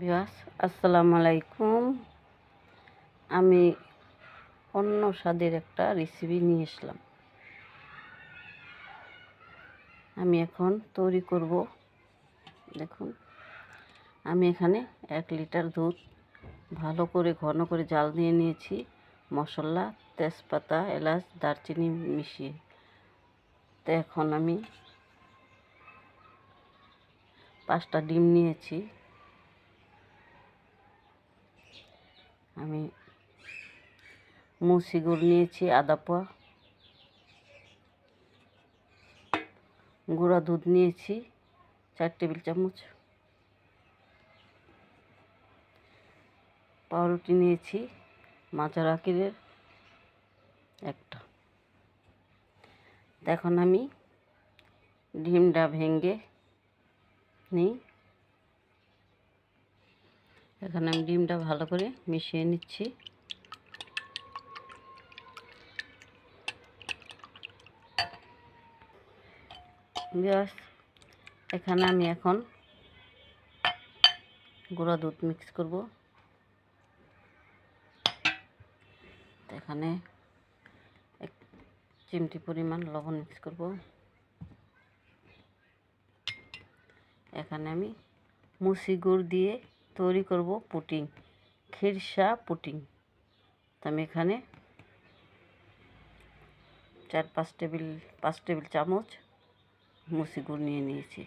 বিয়াস আসসালামু আলাইকুম। আমি অন্য স্বাদের একটা রেসিপি নিয়ে এসলাম আমি এখন তৈরি করব, দেখুন, আমি এখানে এক লিটার দুধ ভালো করে ঘন করে জাল দিয়ে নিয়েছি। মশলা, তেজপাতা, এলাচ, দারচিনি মিশিয়ে। তো এখন আমি পাঁচটা ডিম নিয়েছি। আমি মুসি গুড় নিয়েছি, আদা পোয়া। গুঁড়া দুধ নিয়েছি, চার টেবিল চামচ। পাউরুটি নিয়েছি মাচার আকিরের একটা। এখন আমি ডিমটা ভেঙে নিই। এখানে আমি ডিমটা ভালো করে মিশিয়ে নিচ্ছি। ব্যাস, এখানে আমি এখন গুঁড়া দুধ মিক্স করব। এখানে এক চিমটি পরিমাণ লবণ মিক্স করব। এখানে আমি মুসি গুড় দিয়ে তৈরি করব পুটিং, খিরসা পুটিং। তো আমি এখানে চার, পাঁচ টেবিল পাঁচ টেবিল চামচ মুসি গুড় নিয়ে নিয়েছি।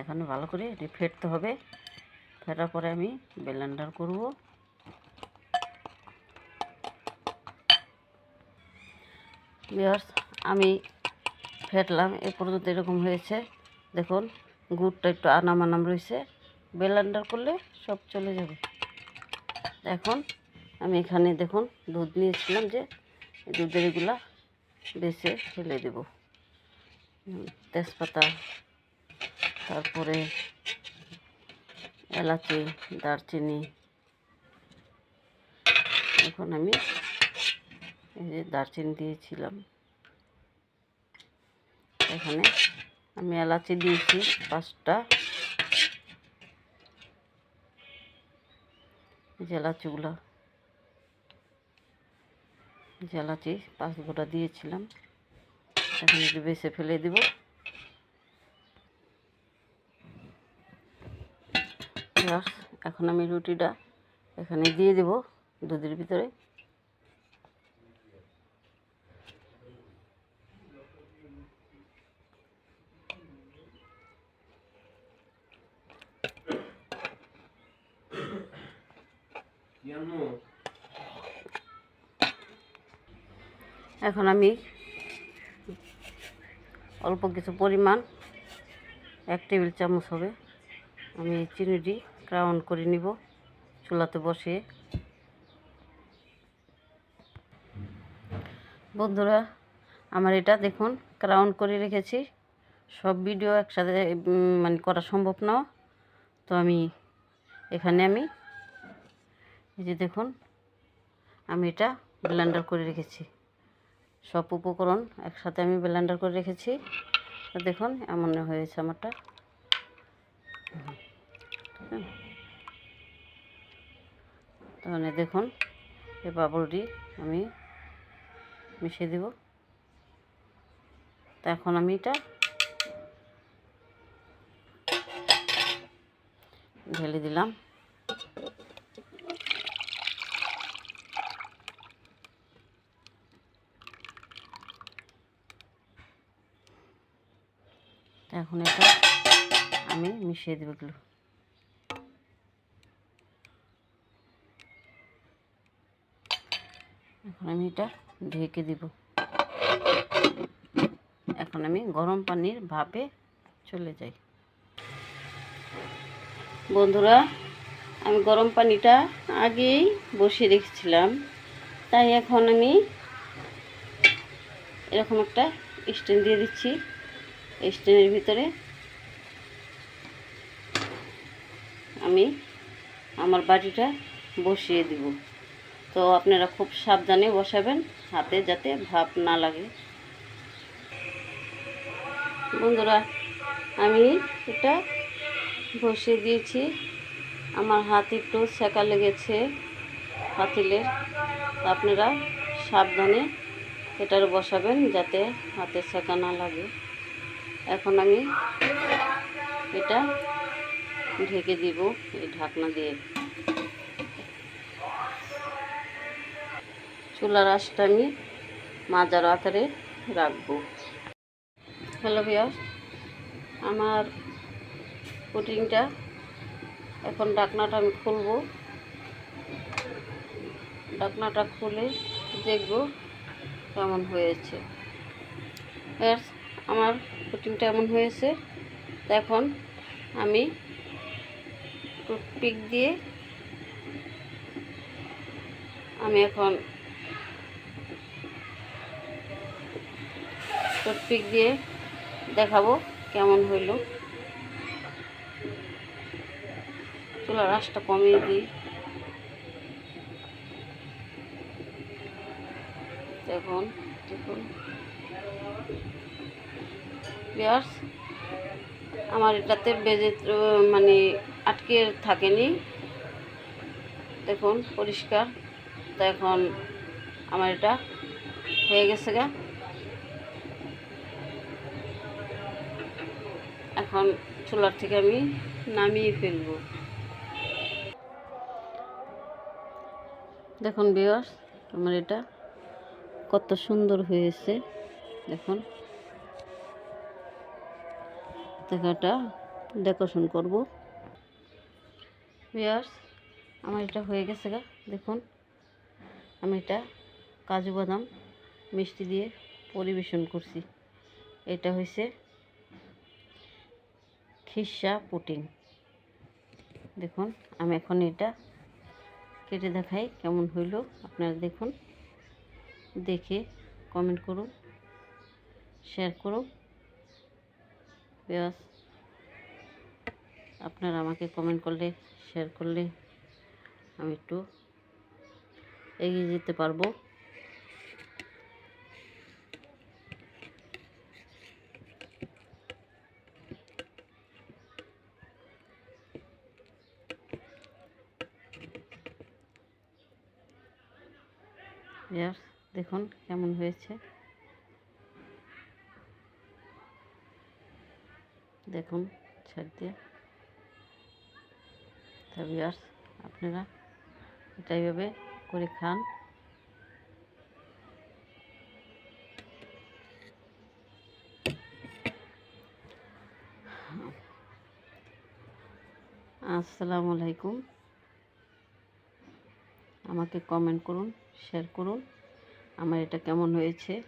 এখন ভালো করে এটি ফেটতে হবে। ফেটার পরে আমি ব্লেন্ডার করব। আমি ফেটলাম, এ পর্যন্ত এরকম হয়েছে। দেখুন গুড়টা একটু আনাম আনাম রয়েছে। ব্লেন্ডার করলে সব চলে যাবে। এখন আমি এখানে দেখুন দুধ নিয়েছিলাম যে দুধের এগুলা বেছে ফেলে দেব। তেজপাতা, তারপরে এলাচি, দারচিনি। এখন আমি এই যে দারচিনি দিয়েছিলাম। এখানে আমি এলাচি দিয়েছি পাঁচটা। এলাচিগুলো। এলাচি, পাঁচ গোটা দিয়েছিলাম। এখন একটু বেছে ফেলে দিব। এখন আমি রুটিটা এখানে দিয়ে দেব দুধের ভিতরে। এখন আমি অল্প কিছু পরিমাণ এক টেবিল চামচ হবে। আমি চিনিটি ক্রাউন করে নিব চুলাতে বসিয়ে। বন্ধুরা, আমার এটা দেখুন ক্রাউন করে রেখেছি। সব ভিডিও একসাথে মানে করা সম্ভব না। তো আমি এখানে আমি এই যে দেখুন, আমি এটা ব্লেন্ডার করে রেখেছি। সব উপকরণ একসাথে আমি ব্লেন্ডার করে রেখেছি। দেখুন, এমন হয়েছে আমারটা। তাহলে দেখুন এই বাবলটি আমি মিশিয়ে দেব। তো এখন আমি এটা ঢেলে দিলাম। এখন এটা আমি মিশিয়ে দেবো এগুলো। এখন আমি এটা ঢেকে দিব। এখন আমি গরম পানির ভাপে চলে যাই। বন্ধুরা, আমি গরম পানিটা আগেই বসিয়ে রেখেছিলাম। তাই এখন আমি এরকম একটা স্ট্যান্ড দিয়ে দিচ্ছি। স্ট্যান্ডের ভিতরে আমি আমার বাটিটা বসিয়ে দিব। তো আপনারা খুব সাবধানে বসাবেন হাতে যাতে ভাপ না লাগে। বন্ধুরা, আমি এটা বসিয়ে দিয়েছি। আমার হাত একটু সেকা লেগেছে পাতিলের আপনারা সাবধানে এটার বসাবেন যাতে হাতে সেকা না লাগে। এখন আমি এটা ঢেকে দিব, এই ঢাকনা দিয়ে। চুলার আঁচটা আমি মাজার আকারে রাখব। হ্যালো ভিয়ার আমার পুটিংটা এখন ডাকনাটা আমি খুলবো। ডাকনাটা খুলে দেখব কেমন হয়েছে। আমার পুটিংটা এমন হয়েছে। এখন আমি টুথপিক দিয়ে আমি এখন টুথপিক দিয়ে দেখাবো কেমন হইল। চুলার আঁচটা কমিয়ে দিই। দেখুন দেখুন। বিয়ার্স আমার এটাতে বেজে মানে আটকে থাকেনি। দেখুন, পরিষ্কার। তো এখন আমার এটা হয়ে গেছে গা। এখন চুলার থেকে আমি নামিয়ে ফেলব। দেখুন বিয়ার্স আমার এটা কত সুন্দর হয়েছে। দেখুন। দেখাটা ডেকোরেশন করব। বিয়ার্স আমার এটা হয়ে গেছে গা, দেখুন। আমি এটা কাজু বাদাম, মিষ্টি দিয়ে পরিবেশন করছি। এটা হয়েছে খিসা পুটিং। দেখুন, আমি এখন এটা কেটে দেখাই কেমন হইল। আপনারা দেখুন, দেখে কমেন্ট করুন শেয়ার করুন। ব্যাস। আপনারা আমাকে কমেন্ট করলে শেয়ার করলে আমি একটু এগিয়ে যেতে পারব। দেখুন কেমন হয়েছে। দেখুন, ছাড় দিয়ে। তবে আর আপনারা এটা এইভাবে করে খান। আসসালামু আলাইকুম। আমাকে কমেন্ট করুন শেয়ার করুন। আমার এটা কেমন হয়েছে?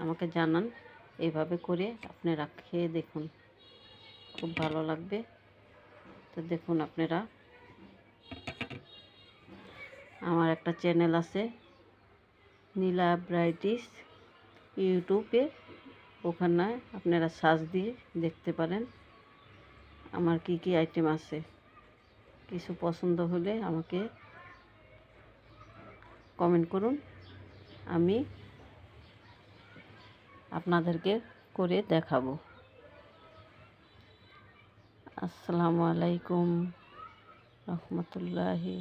আমাকে জানান। এইভাবে করে আপনারা খেয়ে দেখুন। খুব ভালো লাগবে। তো দেখুন আপনারা। আমার একটা চ্যানেল আছে, নীলা ব্রাইটিস ইউটিউবে। ওখানে আপনারা সার্চ দিয়ে দেখতে পারেন আমার কি কি আইটেম আছে। কিছু পছন্দ হলে আমাকে কমেন্ট করুন। আমি আপনাদেরকে করে দেখাবো। আসসালামু আলাইকুম রহমতুল্লাহি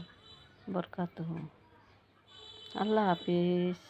বরকাত আল্লাহ হাফিজ।